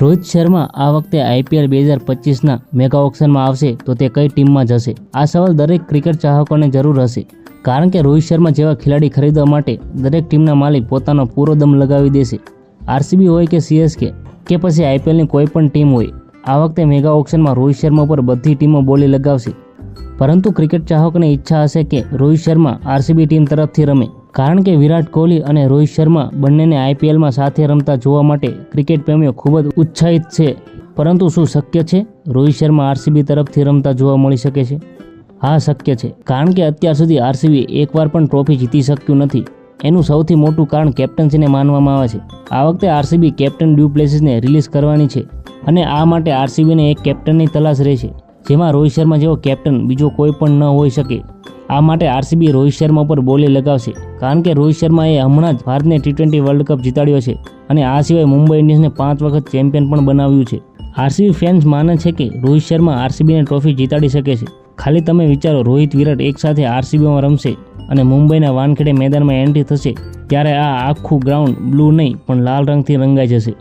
રોહિત શર્મા આ વખતે આઈપીએલ બે હજાર પચીસના મેગા ઓક્શનમાં આવશે તો તે કઈ ટીમમાં જશે? આ સવાલ દરેક ક્રિકેટ ચાહકોને જરૂર હશે. કારણ કે રોહિત શર્મા જેવા ખેલાડી ખરીદવા માટે દરેક ટીમના માલિક પોતાનો પૂરો દમ લગાવી દેશે. આરસીબી હોય કે સીએસકે, કે પછી આઈપીએલની કોઈ પણ ટીમ હોય, આ વખતે મેગા ઓક્શનમાં રોહિત શર્મા પર બધી ટીમો બોલી લગાવશે. પરંતુ ક્રિકેટ ચાહકોને ઈચ્છા હશે કે રોહિત શર્મા આરસીબી ટીમ તરફથી રમે. કારણ કે વિરાટ કોહલી અને રોહિત શર્મા બંનેને આઈપીએલમાં સાથે રમતા જોવા માટે ક્રિકેટ પ્રેમીઓ ખૂબ જ ઉત્સાહિત છે. પરંતુ શું શક્ય છે? રોહિત શર્મા આરસીબી તરફથી રમતા જોવા મળી શકે છે? હા, શક્ય છે. કારણ કે અત્યાર સુધી આરસીબી એકવાર પણ ટ્રોફી જીતી શક્યું નથી. એનું સૌથી મોટું કારણ કેપ્ટન્સીને માનવામાં આવે છે. આ વખતે આરસીબી કેપ્ટન ડ્યુ પ્લેસીસને રિલીઝ કરવાની છે અને આ માટે આરસીબીને એક કેપ્ટનની તલાશ રહેશે, જેમાં રોહિત શર્મા જેવો કેપ્ટન બીજો કોઈ પણ ન હોઈ શકે. આ માટે આરસીબી રોહિત શર્મા પર બોલી લગાવશે. કારણ કે રોહિત શર્માએ હમણાં જ ભારતને ટી ટ્વેન્ટી વર્લ્ડ કપ જીતાડ્યો છે અને આ સિવાય મુંબઈ ઇન્ડિયન્સને પાંચ વખત ચેમ્પિયન પણ બનાવ્યું છે. આરસીબી ફેન્સ માને છે કે રોહિત શર્મા આરસીબીને ટ્રોફી જીતાડી શકે છે. ખાલી તમે વિચારો રોહિત વિરાટ એકસાથે આરસીબીમાં રમશે અને મુંબઈના વાનખેડે મેદાનમાં એન્ટ્રી થશે ત્યારે આ આખું ગ્રાઉન્ડ બ્લુ નહીં પણ લાલ રંગથી રંગાઈ જશે.